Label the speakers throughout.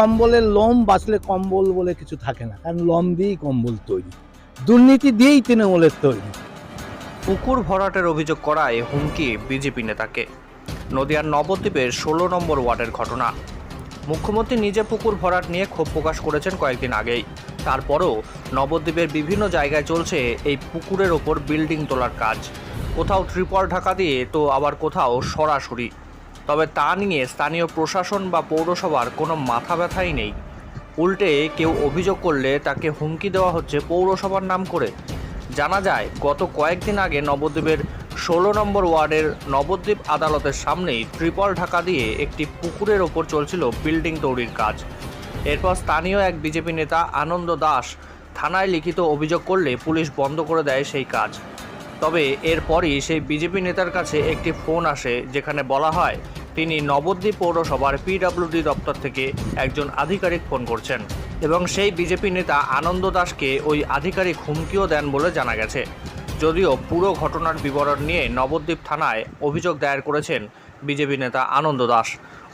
Speaker 1: কম্বলের লোম বাঁচলে কম্বল বলে কিছু থাকে না, কারণ লম দিয়েই কম্বল তৈরি। দুর্নীতি দিয়েই তৃণমূলের তৈরি।
Speaker 2: পুকুর ভরাটের অভিযোগ করায় হুমকি বিজেপি নেতাকে। নদিয়ার নবদ্বীপের ষোলো নম্বর ওয়ার্ডের ঘটনা। মুখ্যমন্ত্রী নিজে পুকুর ভরাট নিয়ে ক্ষোভ প্রকাশ করেছেন কয়েকদিন আগেই। তারপরও নবদ্বীপের বিভিন্ন জায়গায় চলছে এই পুকুরের ওপর বিল্ডিং তোলার কাজ। কোথাও ত্রিপল ঢাকা দিয়ে তো আবার কোথাও সরাসরি। তবে তা নিয়ে স্থানীয় প্রশাসন বা পৌরসভার কোনো মাথা ব্যথাই নেই। উল্টে কেউ অভিযোগ করলে তাকে হুমকি দেওয়া হচ্ছে পৌরসভার নাম করে। জানা যায়, গত কয়েকদিন আগে নবদ্বীপের ষোলো নম্বর ওয়ার্ডের নবদ্বীপ আদালতের সামনেই ত্রিপল ঢাকা দিয়ে একটি পুকুরের ওপর চলছিল বিল্ডিং তৈরির কাজ। এরপর স্থানীয় এক বিজেপি নেতা আনন্দ দাস থানায় লিখিত অভিযোগ করলে পুলিশ বন্ধ করে দেয় সেই কাজ। তবে এরপরই সেই বিজেপি নেতার কাছে একটি ফোন আসে, যেখানে বলা হয় তিনি নবদ্বীপ পৌরসভার পিডব্লিউডি দপ্তর থেকে একজন আধিকারিক ফোন করছেন এবং সেই বিজেপি নেতা আনন্দ দাসকে ওই আধিকারিক হুমকিও দেন বলে জানা গেছে। যদিও পুরো ঘটনার বিবরণ নিয়ে নবদ্বীপ থানায় অভিযোগ দায়ের করেছেন বিজেপি নেতা আনন্দ দাস।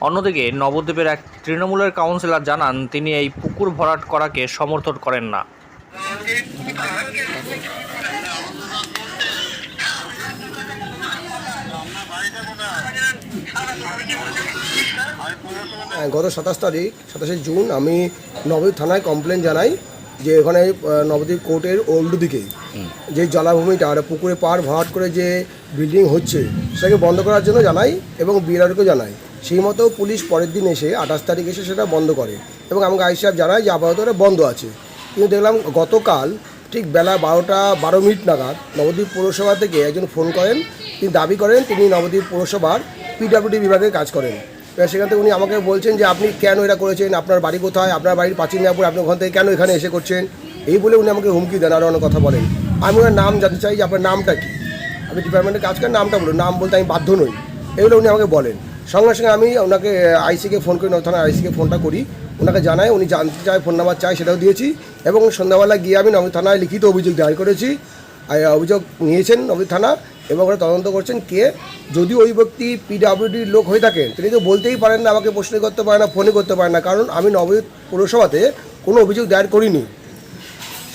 Speaker 2: অন্যদিকে নবদ্বীপের এক তৃণমূলের কাউন্সিলর জানান, তিনি এই পুকুর ভরাট করাকে সমর্থন করেন না।
Speaker 3: গত সাতাশ তারিখ, সাতাশে জুন আমি নবদ্বীপ থানায় কমপ্লেন জানাই যে ওখানে নবদ্বীপ কোর্টের ওল্ড দিকে যে জলাভূমিটা, আর পুকুরে পার ভাট করে যে বিল্ডিং হচ্ছে, সেটাকে বন্ধ করার জন্য জানাই এবং বিআরকে জানাই। সেই মতো পুলিশ পরের দিন এসে আঠাশ তারিখ এসে সেটা বন্ধ করে এবং আমাকে আই সাহেব জানায় যে আপাতত এটা বন্ধ আছে। কিন্তু দেখলাম গতকাল ঠিক বেলা বারোটা বারো মিনিট নাগাদ নবদ্বীপ পৌরসভা থেকে একজন ফোন করেন তিনি দাবি করেন, তিনি নবদ্বীপ পৌরসভার পিডব্লিউডি বিভাগে কাজ করেন। এবার সেখান থেকে উনি আমাকে বলছেন যে, আপনি কেন এটা করেছেন? আপনার বাড়ি কোথায়? আপনার বাড়ির পাঁচিল নেওয়ার পর আপনি ওখান থেকে কেন এখানে এসে করছেন? এই বলে উনি আমাকে হুমকি দেন আরও অনেক কথা বলেন। আমি ওনার নাম জানতে চাই যে, আপনার নামটা কি? আপনি ডিপার্টমেন্টে কাজ করেন নামটা বলুন। নাম বলতে আমি বাধ্য নই। এগুলো উনি আমাকে বলেন। সঙ্গে সঙ্গে আমি ওনাকে আইসিকে ফোন করি নথানা আইসিকে ফোনটা করি। ওনাকে জানাই, উনি জানতে চায় ফোন নাম্বার চাই, সেটাও দিয়েছি। এবং সন্ধ্যাবেলা গিয়ে আমি নবী থানায় লিখিত অভিযোগ দায়ের করেছি। অভিযোগ নিয়েছেন নবী থানা এবং ওরা তদন্ত করছেন কে। যদি ওই ব্যক্তি পিডাব্লিউডির লোক হয়ে থাকেন তিনি তো বলতেই পারেন না, আমাকে প্রশ্ন করতে পারেন না ফোনে করতে পারেন না, কারণ আমি নবদ্বীপ পৌরসভাতে কোনো অভিযোগ দায়ের করিনি।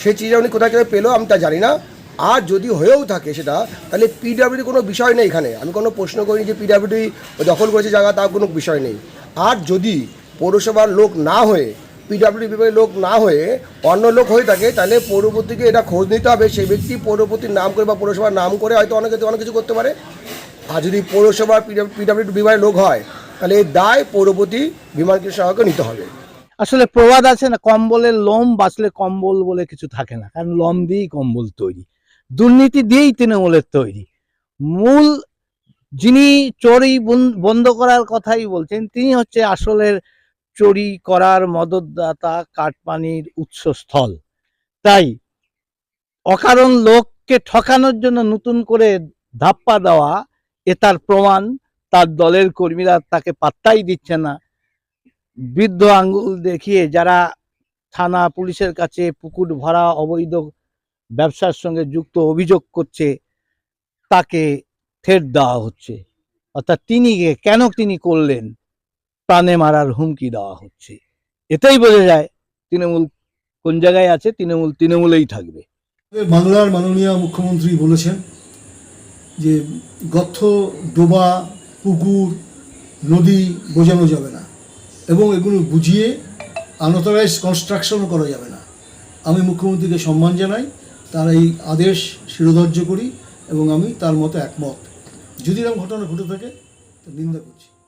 Speaker 3: সেই চিঠিটা উনি কোথায় কোথায় পেল আমি তা জানি না। আর যদি হয়েও থাকে সেটা, তাহলে পিডাব্লিউডি কোনো বিষয় নেই এখানে। আমি কোনো প্রশ্ন করিনি যে পিডাব্লিউডি দখল করেছে জায়গা তার কোনো বিষয় নেই। আর যদি পৌরসভার লোক না হয়ে পিডাব্লিউডি বিভাগের লোক না হয়ে অন্য লোক হয়ে থাকে, তাহলে পৌরপতিকে এটা খোঁজ নিতে হবে। সেই ব্যক্তি পৌরপতির নাম করে বা পৌরসভার নাম করে হয়তো অনেকে, অনেক কিছু করতে পারে। আর যদি পৌরসভার পিডাব্লিউডি বিভাগের লোক হয়, তাহলে এই দায় পৌরপতি বিমান সহায়কে নিতে হবে।
Speaker 1: আসলে প্রবাদ আছে না, কম্বলের লোম বাঁচলে কম্বল বলে কিছু থাকে না, কারণ লম দিয়েই কম্বল তৈরি। দুর্নীতি দিয়েই তৃণমূলের তৈরি। মূল যিনি চুরি বন- বন্ধ করার কথাই বলছেন, তিনি হচ্ছে আসলের চুরি করার মদতদাতা কাটপানির উৎসস্থল। তাই অকারণ লোককে ঠকানোর জন্য নতুন করে ধাপ্পা দেওয়া এ তার প্রমাণ, তার দলের কর্মীরা তাকে পাত্তাই দিচ্ছে না। বৃদ্ধ আঙ্গুল দেখিয়ে যারা থানা পুলিশের কাছে পুকুর ভরা অবৈধ ব্যবসার সঙ্গে যুক্ত অভিযোগ করছে, তাকে থ্রেট দেওয়া হচ্ছে। অর্থাৎ তিনি কেন তিনি করলেন? প্রাণে মারার হুমকি দেওয়া হচ্ছে। এটাই বোঝা যায় তৃণমূল কোন জায়গায় আছে, তৃণমূল তৃণমূলেই থাকবে।
Speaker 4: বাংলার মাননীয় মুখ্যমন্ত্রী বলেছেন যে গর্থ ডোবা, পুকুর, নদী বোঝানো যাবে না। এবং এগুলো বুঝিয়ে আনঅথরাইজ কনস্ট্রাকশনও করা যাবে না। আমি মুখ্যমন্ত্রীকে সম্মান জানাই, তার এই আদেশ শিরোধার্য করি এবং আমি তার মতো একমত। যদি এরকম ঘটনা ঘটে থাকে নিন্দা করছি।